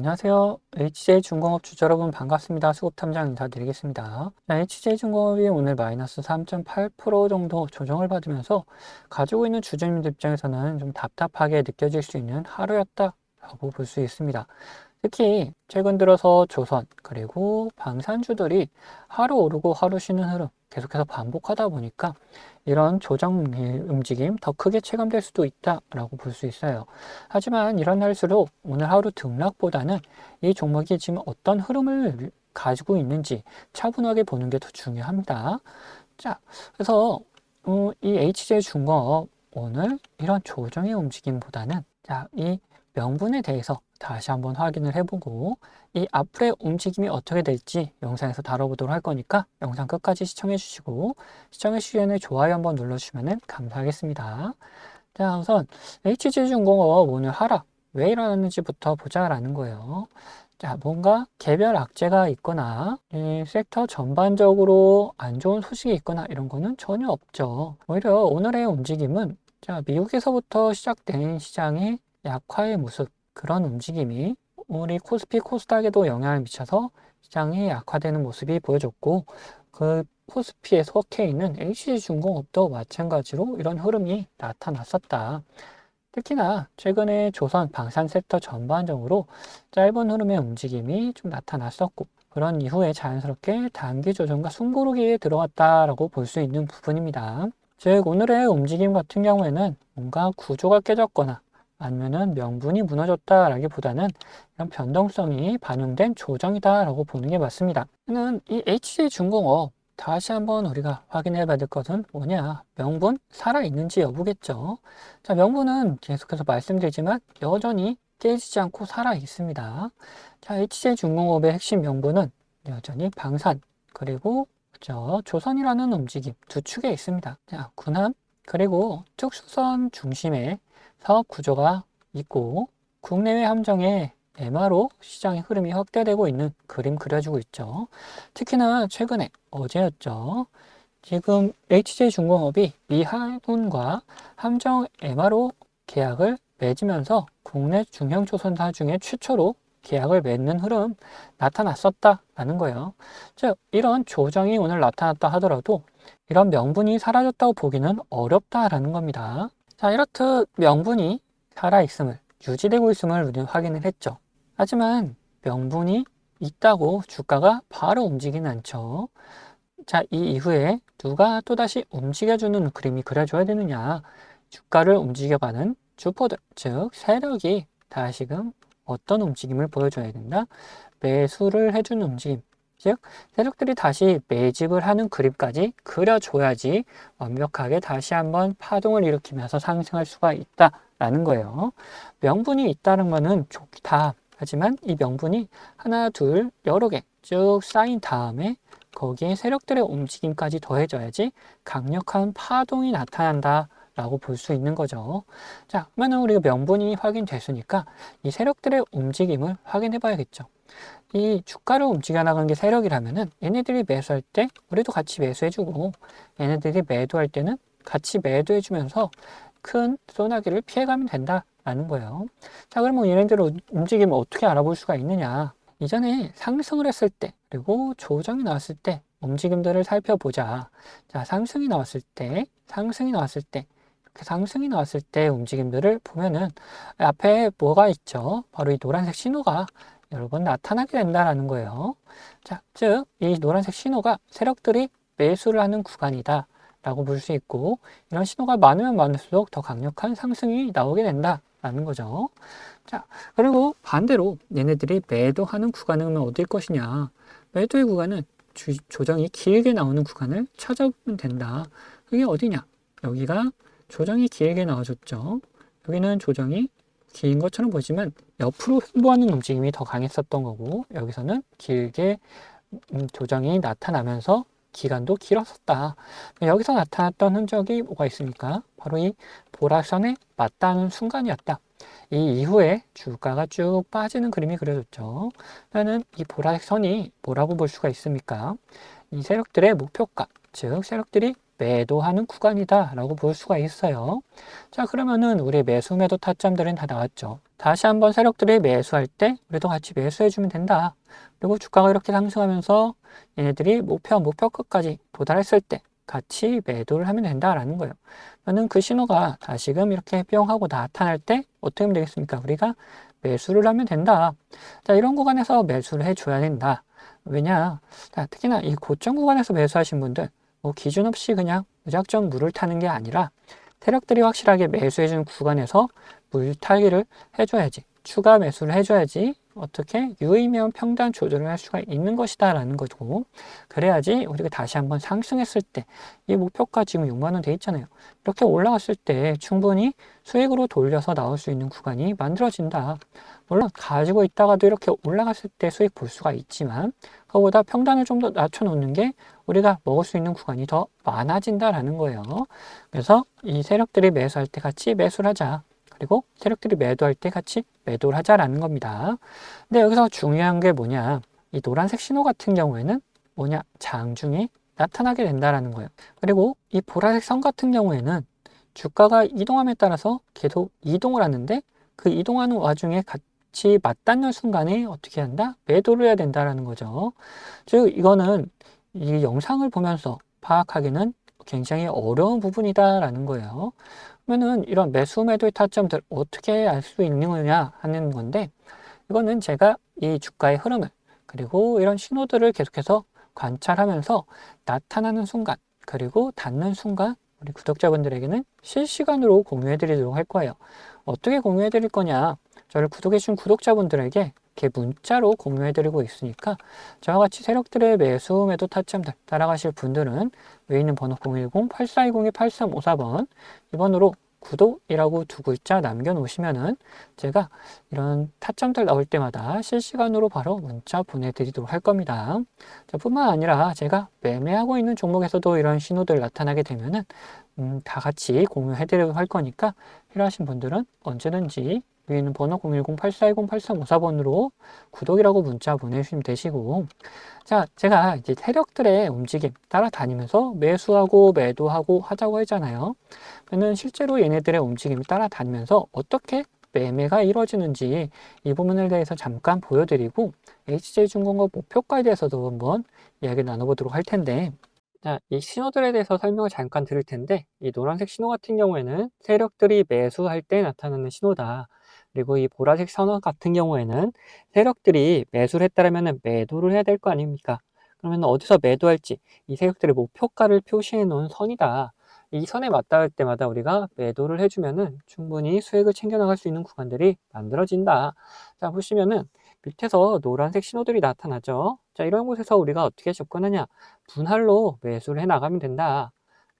안녕하세요. HJ중공업 주주 여러분 반갑습니다. 수급탐장 인사드리겠습니다. HJ중공업이 오늘 마이너스 3.8% 정도 조정을 받으면서 가지고 있는 주주님들 입장에서는 좀 답답하게 느껴질 수 있는 하루였다라고 볼 수 있습니다. 특히 최근 들어서 조선 그리고 방산주들이 하루 오르고 하루 쉬는 흐름 계속해서 반복하다 보니까 이런 조정 움직임 더 크게 체감될 수도 있다라고 볼 수 있어요. 하지만 이런 날수록 오늘 하루 등락보다는 이 종목이 지금 어떤 흐름을 가지고 있는지 차분하게 보는 게 더 중요합니다. 자, 그래서 어, 이 HJ 중공업 오늘 이런 조정의 움직임보다는 자, 이 명분에 대해서 다시 한번 확인을 해보고 이 앞으로의 움직임이 어떻게 될지 영상에서 다뤄보도록 할 거니까 영상 끝까지 시청해 주시고 시청해 주시기 전에 좋아요 한번 눌러주시면 감사하겠습니다. 자 우선 HG중공업 오늘 하락 왜 일어났는지부터 보자라는 거예요. 자, 뭔가 개별 악재가 있거나 이 섹터 전반적으로 안 좋은 소식이 있거나 이런 거는 전혀 없죠. 오히려 오늘의 움직임은 자, 미국에서부터 시작된 시장의 약화의 모습, 그런 움직임이 우리 코스피 코스닥에도 영향을 미쳐서 시장이 약화되는 모습이 보여졌고 그 코스피에 속해 있는 HG중공업도 마찬가지로 이런 흐름이 나타났었다. 특히나 최근에 조선 방산 섹터 전반적으로 짧은 흐름의 움직임이 좀 나타났었고 그런 이후에 자연스럽게 단기 조정과 숨고르기에 들어왔다라고 볼 수 있는 부분입니다. 즉 오늘의 움직임 같은 경우에는 뭔가 구조가 깨졌거나 아니면은 명분이 무너졌다라기보다는 이런 변동성이 반영된 조정이다라고 보는 게 맞습니다. 이 HJ중공업 다시 한번 우리가 확인해 봐야 될 것은 뭐냐? 명분 살아있는지 여부겠죠. 자, 명분은 계속해서 말씀드리지만 여전히 깨지지 않고 살아 있습니다. 자, HJ중공업의 핵심 명분은 여전히 방산 그리고 저 조선이라는 움직임 두 축에 있습니다. 자, 군함 그리고 특수선 중심의 사업 구조가 있고 국내외 함정에 MRO 시장의 흐름이 확대되고 있는 그림 그려주고 있죠. 특히나 최근에 어제였죠. 지금 HJ중공업이 미한군과 함정 MRO 계약을 맺으면서 국내 중형 조선사 중에 최초로 계약을 맺는 흐름 나타났었다라는 거예요. 즉 이런 조정이 오늘 나타났다 하더라도 이런 명분이 사라졌다고 보기는 어렵다라는 겁니다. 자, 이렇듯 명분이 살아있음을, 유지되고 있음을 우리는 확인을 했죠. 하지만 명분이 있다고 주가가 바로 움직이는 않죠. 자, 이 이후에 누가 또다시 움직여주는 그림이 그려줘야 되느냐. 주가를 움직여가는 주포들, 즉, 세력이 다시금 어떤 움직임을 보여줘야 된다? 매수를 해주는 움직임. 즉 세력들이 다시 매집을 하는 그림까지 그려줘야지 완벽하게 다시 한번 파동을 일으키면서 상승할 수가 있다라는 거예요. 명분이 있다는 것은 좋다. 하지만 이 명분이 하나, 둘, 여러 개 쭉 쌓인 다음에 거기에 세력들의 움직임까지 더해져야지 강력한 파동이 나타난다. 라고 볼 수 있는 거죠. 자, 그러면 우리가 명분이 확인됐으니까 이 세력들의 움직임을 확인해 봐야겠죠. 이 주가를 움직여 나가는 게 세력이라면은 얘네들이 매수할 때 우리도 같이 매수해주고 얘네들이 매도할 때는 같이 매도해주면서 큰 소나기를 피해가면 된다라는 거예요. 자, 그러면 얘네들의 움직임을 어떻게 알아볼 수가 있느냐? 이전에 상승을 했을 때 그리고 조정이 나왔을 때 움직임들을 살펴보자. 자, 상승이 나왔을 때, 상승이 나왔을 때, 상승이 나왔을 때 움직임들을 보면은 앞에 뭐가 있죠? 바로 이 노란색 신호가 여러 번 나타나게 된다라는 거예요. 자, 즉, 이 노란색 신호가 세력들이 매수를 하는 구간이다. 라고 볼 수 있고, 이런 신호가 많으면 많을수록 더 강력한 상승이 나오게 된다. 라는 거죠. 자, 그리고 반대로 얘네들이 매도하는 구간은 어딜 것이냐. 매도의 구간은 주, 조정이 길게 나오는 구간을 찾아보면 된다. 그게 어디냐? 여기가 조정이 길게 나와줬죠. 여기는 조정이 긴 것처럼 보지만 옆으로 횡보하는 움직임이 더 강했었던 거고 여기서는 길게 음, 조정이 나타나면서 기간도 길었었다. 여기서 나타났던 흔적이 뭐가 있습니까? 바로 이 보라선에 맞닿는 순간이었다. 이 이후에 주가가 쭉 빠지는 그림이 그려졌죠. 나는 이 보라색 선이 뭐라고 볼 수가 있습니까? 이 세력들의 목표가, 즉 세력들이 매도하는 구간이다 라고 볼 수가 있어요. 자 그러면은 우리 매수 매도 타점들은 다 나왔죠. 다시 한번 세력들이 매수할 때 우리도 같이 매수해주면 된다. 그리고 주가가 이렇게 상승하면서 얘네들이 목표 목표 끝까지 도달했을 때 같이 매도를 하면 된다라는 거예요. 그러면 그 신호가 다시금 이렇게 뿅 하고 나타날 때 어떻게 하면 되겠습니까? 우리가 매수를 하면 된다. 자, 이런 구간에서 매수를 해줘야 된다. 왜냐? 자, 특히나 이 고점 구간에서 매수하신 분들, 뭐 기준 없이 그냥 무작정 물을 타는 게 아니라 세력들이 확실하게 매수해준 구간에서 물 타기를 해줘야지. 추가 매수를 해줘야지 어떻게 유의면 평단 조절을 할 수가 있는 것이다 라는 거고 그래야지 우리가 다시 한번 상승했을 때 이 목표가 지금 6만원 돼 있잖아요 이렇게 올라갔을 때 충분히 수익으로 돌려서 나올 수 있는 구간이 만들어진다 물론 가지고 있다가도 이렇게 올라갔을 때 수익 볼 수가 있지만 그거보다 평단을 좀 더 낮춰 놓는 게 우리가 먹을 수 있는 구간이 더 많아진다라는 거예요 그래서 이 세력들이 매수할 때 같이 매수를 하자 그리고 세력들이 매도할 때 같이 매도를 하자라는 겁니다. 근데 여기서 중요한 게 뭐냐? 이 노란색 신호 같은 경우에는 뭐냐? 장중에 나타나게 된다라는 거예요. 그리고 이 보라색 선 같은 경우에는 주가가 이동함에 따라서 계속 이동을 하는데 그 이동하는 와중에 같이 맞닿는 순간에 어떻게 한다? 매도를 해야 된다라는 거죠. 즉 이거는 이 영상을 보면서 파악하기는 굉장히 어려운 부분이다라는 거예요. 그러면은 이런 매수 매도의 타점들 어떻게 알 수 있는 거냐 하는 건데 이거는 제가 이 주가의 흐름을 그리고 이런 신호들을 계속해서 관찰하면서 나타나는 순간 그리고 닿는 순간 우리 구독자분들에게는 실시간으로 공유해 드리도록 할 거예요. 어떻게 공유해 드릴 거냐? 저를 구독해 주신 구독자분들에게 이렇게 문자로 공유해 드리고 있으니까 저와 같이 세력들의 매수 매도 타점들 따라가실 분들은 위에 있는 번호 010-8420-8354번 이번으로 구독이라고 두 글자 남겨놓으시면은 제가 이런 타점들 나올 때마다 실시간으로 바로 문자 보내드리도록 할 겁니다. 자, 뿐만 아니라 제가 매매하고 있는 종목에서도 이런 신호들 나타나게 되면은 음, 다 같이 공유해드리도록 할 거니까 필요하신 분들은 언제든지 위에 있는 번호 010-8410-8354번으로 구독이라고 문자 보내주시면 되시고. 자 제가 이제 세력들의 움직임 따라다니면서 매수하고 매도하고 하자고 했잖아요. 그러면 실제로 얘네들의 움직임을 따라다니면서 어떻게 매매가 이루어지는지 이 부분에 대해서 잠깐 보여드리고 HJ중공업 목표가에 대해서도 한번 이야기 나눠보도록 할 텐데. 자, 이 신호들에 대해서 설명을 잠깐 드릴 텐데 이 노란색 신호 같은 경우에는 세력들이 매수할 때 나타나는 신호다. 그리고 이 보라색 선호 같은 경우에는 세력들이 매수를 했다면 매도를 해야 될 거 아닙니까? 그러면 어디서 매도할지 이 세력들의 목표가를 표시해 놓은 선이다. 이 선에 맞닿을 때마다 우리가 매도를 해주면은 충분히 수익을 챙겨 나갈 수 있는 구간들이 만들어진다. 자, 보시면은 밑에서 노란색 신호들이 나타나죠. 자, 이런 곳에서 우리가 어떻게 접근하냐? 분할로 매수를 해 나가면 된다.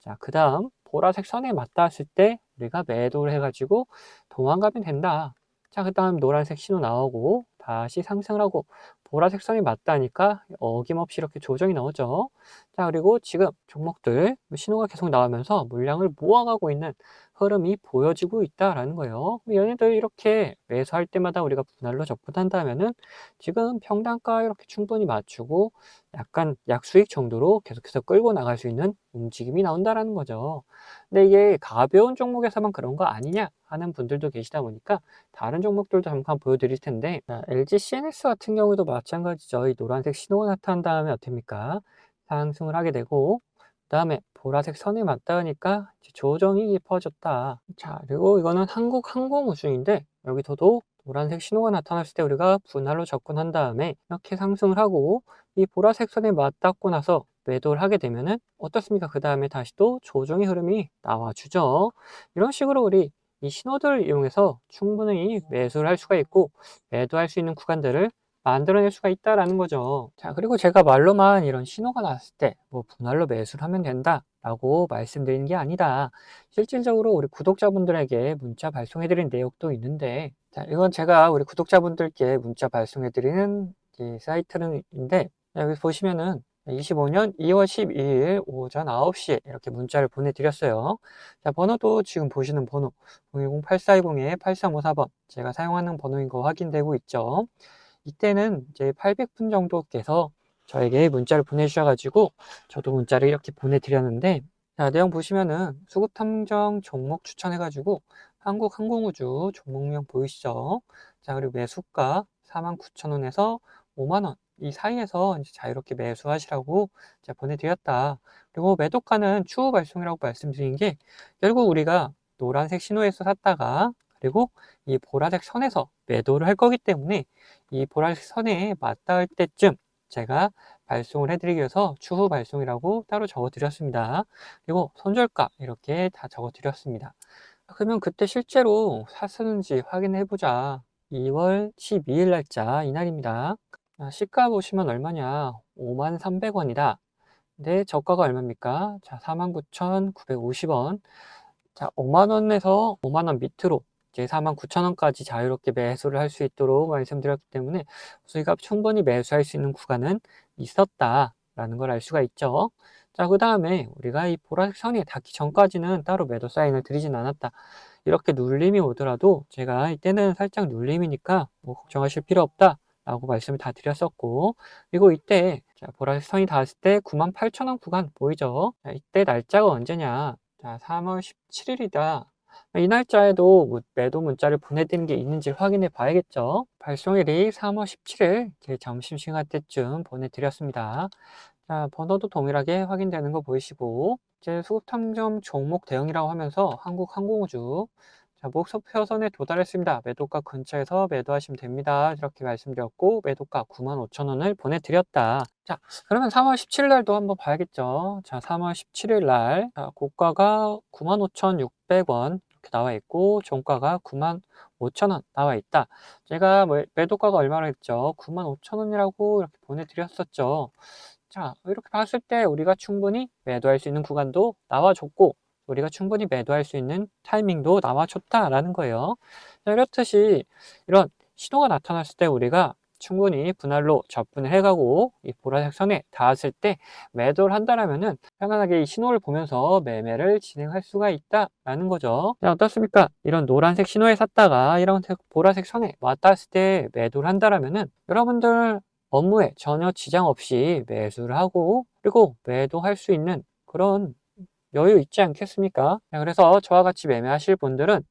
자, 그 다음 보라색 선에 맞닿았을 때 우리가 매도를 해가지고 도망가면 된다. 자, 그 다음 노란색 신호 나오고 다시 상승을 하고 보라색 선이 맞다니까 어김없이 이렇게 조정이 나오죠. 자, 그리고 지금 종목들 신호가 계속 나오면서 물량을 모아가고 있는 흐름이 보여지고 있다라는 거예요. 얘네들 이렇게 매수할 때마다 우리가 분할로 접근한다면은 지금 평단가 이렇게 충분히 맞추고 약간 약수익 정도로 계속해서 끌고 나갈 수 있는 움직임이 나온다라는 거죠. 근데 이게 가벼운 종목에서만 그런 거 아니냐 하는 분들도 계시다 보니까 다른 종목들도 잠깐 보여드릴 텐데 자, LG CNS 같은 경우도 마찬가지죠. 이 노란색 신호가 나타난 다음에 어떻습니까? 상승을 하게 되고 그 다음에 보라색 선에 맞닿으니까 조정이 깊어졌다. 자, 그리고 이거는 한국 항공우주인데 여기서도 노란색 신호가 나타났을 때 우리가 분할로 접근한 다음에 이렇게 상승을 하고 이 보라색 선에 맞닿고 나서 매도를 하게 되면은 어떻습니까? 그 다음에 다시 또 조정의 흐름이 나와주죠. 이런 식으로 우리 이 신호들을 이용해서 충분히 매수를 할 수가 있고 매도할 수 있는 구간들을 만들어낼 수가 있다라는 거죠. 자, 그리고 제가 말로만 이런 신호가 나왔을 때 뭐 분할로 매수를 하면 된다 라고 말씀드리는 게 아니다. 실질적으로 우리 구독자분들에게 문자 발송해 드린 내용도 있는데 자, 이건 제가 우리 구독자분들께 문자 발송해 드리는 사이트인데 여기 보시면은 25년 2월 12일 오전 9시에 이렇게 문자를 보내드렸어요. 자, 번호도 지금 보시는 번호 010-8420-8354번 제가 사용하는 번호인 거 확인되고 있죠. 이때는 이제 800분 정도께서 저에게 문자를 보내주셔가지고 저도 문자를 이렇게 보내드렸는데 자, 내용 보시면은 수급 탐정 종목 추천해가지고 한국항공우주 종목명 보이시죠? 자, 그리고 매수가 49,000원에서 5만원 이 사이에서 이제 자유롭게 매수하시라고 제가 보내드렸다. 그리고 매도가는 추후 발송이라고 말씀드린 게 결국 우리가 노란색 신호에서 샀다가 그리고 이 보라색 선에서 매도를 할 거기 때문에 이 보라색 선에 맞닿을 때쯤 제가 발송을 해드리기 위해서 추후 발송이라고 따로 적어 드렸습니다. 그리고 손절가 이렇게 다 적어 드렸습니다. 그러면 그때 실제로 샀었는지 확인해 보자. 2월 12일 날짜 이날입니다. 아, 시가 보시면 얼마냐? 53,300원이다. 근데 저가가 얼마입니까? 자, 49,950원. 자, 5만원에서 5만원 밑으로 이제 49,000원까지 자유롭게 매수를 할 수 있도록 말씀드렸기 때문에 수익가 충분히 매수할 수 있는 구간은 있었다라는 걸 알 수가 있죠. 자, 그 다음에 우리가 이 보라색 선이 닿기 전까지는 따로 매도 사인을 드리진 않았다. 이렇게 눌림이 오더라도 제가 이때는 살짝 눌림이니까 뭐 걱정하실 필요 없다. 라고 말씀을 다 드렸었고 그리고 이때 자, 보라색 선이 닿았을 때 98,000원 구간 보이죠? 자, 이때 날짜가 언제냐? 자, 3월 17일이다. 이 날짜에도 뭐 매도 문자를 보내드린 게 있는지 확인해 봐야겠죠. 발송일이 3월 17일 점심시간 때쯤 보내드렸습니다. 자, 번호도 동일하게 확인되는 거 보이시고 이제 수급탐정 종목 대응이라고 하면서 한국항공우주 자, 목표선에 도달했습니다. 매도가 근처에서 매도하시면 됩니다. 이렇게 말씀드렸고 매도가 95,000원을 보내드렸다. 자, 그러면 3월 17일 날도 한번 봐야겠죠. 자, 3월 17일 날 자, 고가가 95,600원 이렇게 나와 있고 종가가 95,000원 나와 있다. 제가 뭐 매도가가 얼마나 했죠? 95,000원이라고 이렇게 보내드렸었죠. 자, 이렇게 봤을 때 우리가 충분히 매도할 수 있는 구간도 나와줬고 우리가 충분히 매도할 수 있는 타이밍도 나와줬다라는 거예요. 이렇듯이 이런 신호가 나타났을 때 우리가 충분히 분할로 접근을 해가고 이 보라색 선에 닿았을 때 매도를 한다라면은 편안하게 이 신호를 보면서 매매를 진행할 수가 있다라는 거죠. 자, 어떻습니까? 이런 노란색 신호에 샀다가 이런 보라색 선에 왔닿았을 때 매도를 한다라면은 여러분들 업무에 전혀 지장 없이 매수를 하고 그리고 매도할 수 있는 그런 여유 있지 않겠습니까? 그래서 저와 같이 매매하실 분들은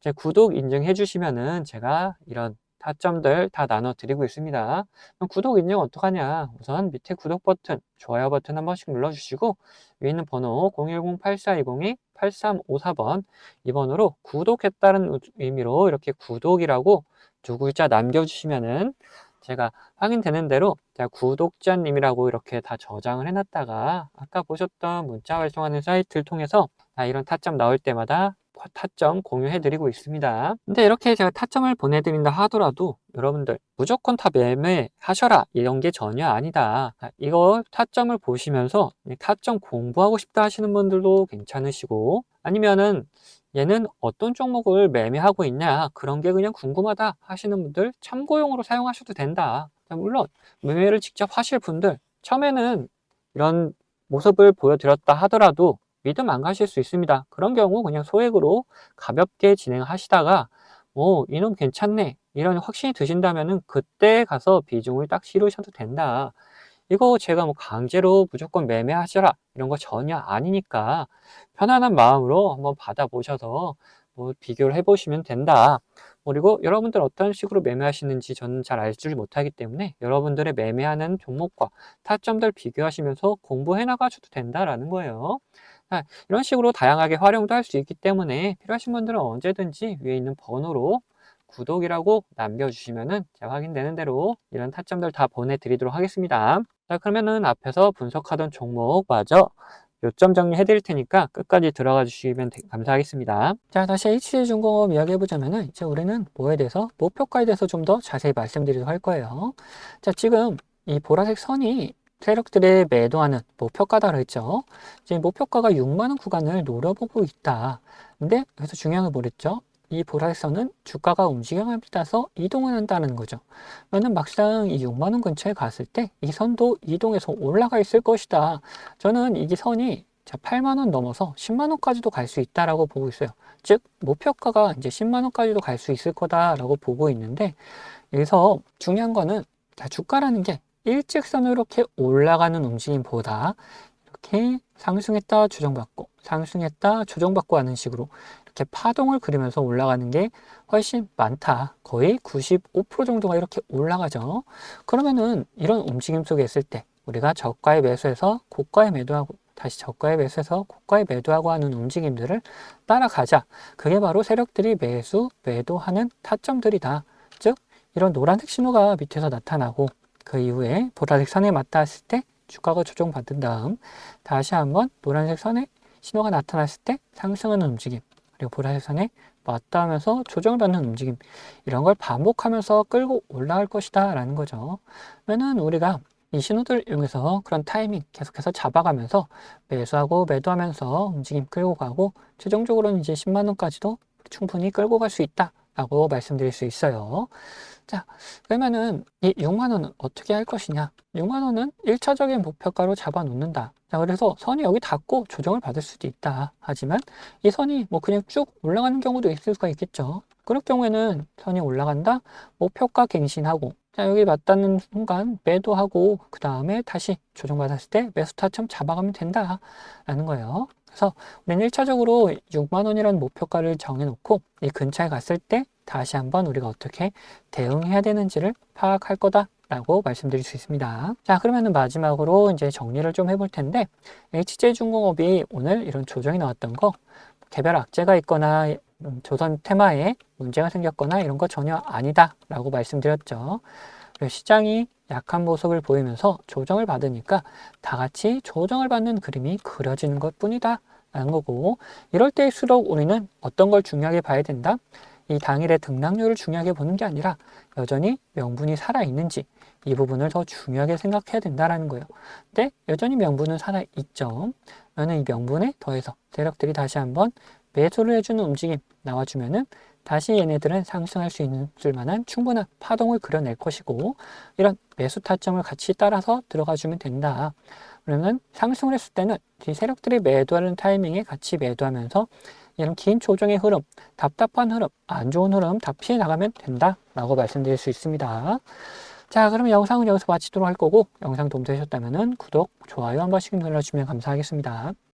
제 구독 인증해 주시면은 제가 이런 타점들 다 나눠 드리고 있습니다. 구독 인증 어떡하냐? 우선 밑에 구독 버튼, 좋아요 버튼 한 번씩 눌러 주시고 위에 있는 번호 010-8420-8354번 이 번호로 구독했다는 의미로 이렇게 구독이라고 두 글자 남겨 주시면은 제가 확인되는 대로 제가 구독자님이라고 이렇게 다 저장을 해놨다가 아까 보셨던 문자 활성하는 사이트를 통해서 이런 타점 나올 때마다 타점 공유해드리고 있습니다. 근데 이렇게 제가 타점을 보내드린다 하더라도 여러분들 무조건 다 매매하셔라 이런 게 전혀 아니다. 이거 타점을 보시면서 타점 공부하고 싶다 하시는 분들도 괜찮으시고 아니면은 얘는 어떤 종목을 매매하고 있냐 그런 게 그냥 궁금하다 하시는 분들 참고용으로 사용하셔도 된다 물론 매매를 직접 하실 분들 처음에는 이런 모습을 보여드렸다 하더라도 믿음 안 가실 수 있습니다 그런 경우 그냥 소액으로 가볍게 진행하시다가 오 이놈 괜찮네 이런 확신이 드신다면은 그때 가서 비중을 딱 실으셔도 된다 이거 제가 뭐 강제로 무조건 매매하셔라 이런 거 전혀 아니니까 편안한 마음으로 한번 받아보셔서 뭐 비교를 해보시면 된다. 그리고 여러분들 어떤 식으로 매매하시는지 저는 잘 알지 못하기 때문에 여러분들의 매매하는 종목과 타점들 비교하시면서 공부해 나가셔도 된다라는 거예요. 이런 식으로 다양하게 활용도 할 수 있기 때문에 필요하신 분들은 언제든지 위에 있는 번호로 구독이라고 남겨주시면은 제가 확인되는 대로 이런 타점들 다 보내드리도록 하겠습니다. 자, 그러면은 앞에서 분석하던 종목 마저 요점 정리해 드릴 테니까 끝까지 들어가 주시면 감사하겠습니다. 자, 다시 HC중공업 이야기해 보자면은 이제 우리는 뭐에 대해서 목표가에 대해서 좀 더 자세히 말씀드리도록 할 거예요. 자, 지금 이 보라색 선이 세력들의 매도하는 목표가다 그랬죠. 이제 목표가가 6만 원 구간을 노려보고 있다. 근데 여기서 중요한 걸 뭐랬죠? 이 보라선은 주가가 움직임에 따라서 이동을 한다는 거죠. 그러면 막상 이 6만원 근처에 갔을 때 이 선도 이동해서 올라가 있을 것이다. 저는 이 선이 자, 8만원 넘어서 10만원까지도 갈 수 있다라고 보고 있어요. 즉, 목표가가 이제 10만원까지도 갈 수 있을 거다라고 보고 있는데, 여기서 중요한 거는, 자, 주가라는 게 일직선으로 이렇게 올라가는 움직임보다 이렇게 상승했다 조정받고 상승했다 조정받고 하는 식으로 이렇게 파동을 그리면서 올라가는 게 훨씬 많다. 거의 95% 정도가 이렇게 올라가죠. 그러면은 이런 움직임 속에 있을 때 우리가 저가에 매수해서 고가에 매도하고 다시 저가에 매수해서 고가에 매도하고 하는 움직임들을 따라가자. 그게 바로 세력들이 매수, 매도하는 타점들이다. 즉, 이런 노란색 신호가 밑에서 나타나고 그 이후에 보라색 선에 맞닿았을 때 주가가 조정받은 다음 다시 한번 노란색 선에 신호가 나타났을 때 상승하는 움직임 그리고 보라색 선에 맞닿으면서 조정을 받는 움직임 이런 걸 반복하면서 끌고 올라갈 것이다 라는 거죠. 그러면 우리가 이 신호들 이용해서 그런 타이밍 계속해서 잡아가면서 매수하고 매도하면서 움직임 끌고 가고 최종적으로는 이제 10만 원까지도 충분히 끌고 갈 수 있다 라고 말씀드릴 수 있어요. 자, 그러면은 이 6만 원은 어떻게 할 것이냐? 6만 원은 1차적인 목표가로 잡아 놓는다. 자, 그래서 선이 여기 닿고 조정을 받을 수도 있다. 하지만 이 선이 뭐 그냥 쭉 올라가는 경우도 있을 수가 있겠죠. 그럴 경우에는 선이 올라간다. 목표가 갱신하고 자, 여기 맞닿는 순간 매도하고 그 다음에 다시 조정받았을 때 매수 타점 잡아가면 된다. 라는 거예요. 그래서 우리는 1차적으로 6만 원이라는 목표가를 정해놓고 이 근처에 갔을 때 다시 한번 우리가 어떻게 대응해야 되는지를 파악할 거다 라고 말씀드릴 수 있습니다. 자, 그러면은 마지막으로 이제 정리를 좀 해볼 텐데 HJ중공업이 오늘 이런 조정이 나왔던 거 개별 악재가 있거나 음, 조선 테마에 문제가 생겼거나 이런 거 전혀 아니다 라고 말씀드렸죠. 그리고 시장이 약한 모습을 보이면서 조정을 받으니까 다 같이 조정을 받는 그림이 그려지는 것 뿐이다. 라는 거고, 이럴 때일수록 우리는 어떤 걸 중요하게 봐야 된다? 이 당일의 등락률을 중요하게 보는 게 아니라 여전히 명분이 살아있는지 이 부분을 더 중요하게 생각해야 된다라는 거예요. 근데 여전히 명분은 살아있죠. 그러면 이 명분에 더해서 세력들이 다시 한번 매수를 해주는 움직임 나와주면은 다시 얘네들은 상승할 수 있을 만한 충분한 파동을 그려낼 것이고 이런 매수 타점을 같이 따라서 들어가 주면 된다. 그러면 상승을 했을 때는 이 세력들이 매도하는 타이밍에 같이 매도하면서 이런 긴 조정의 흐름, 답답한 흐름, 안 좋은 흐름 다 피해 나가면 된다 라고 말씀드릴 수 있습니다. 자, 그러면 영상은 여기서 마치도록 할 거고 영상 도움되셨다면 구독, 좋아요 한 번씩 눌러주시면 감사하겠습니다.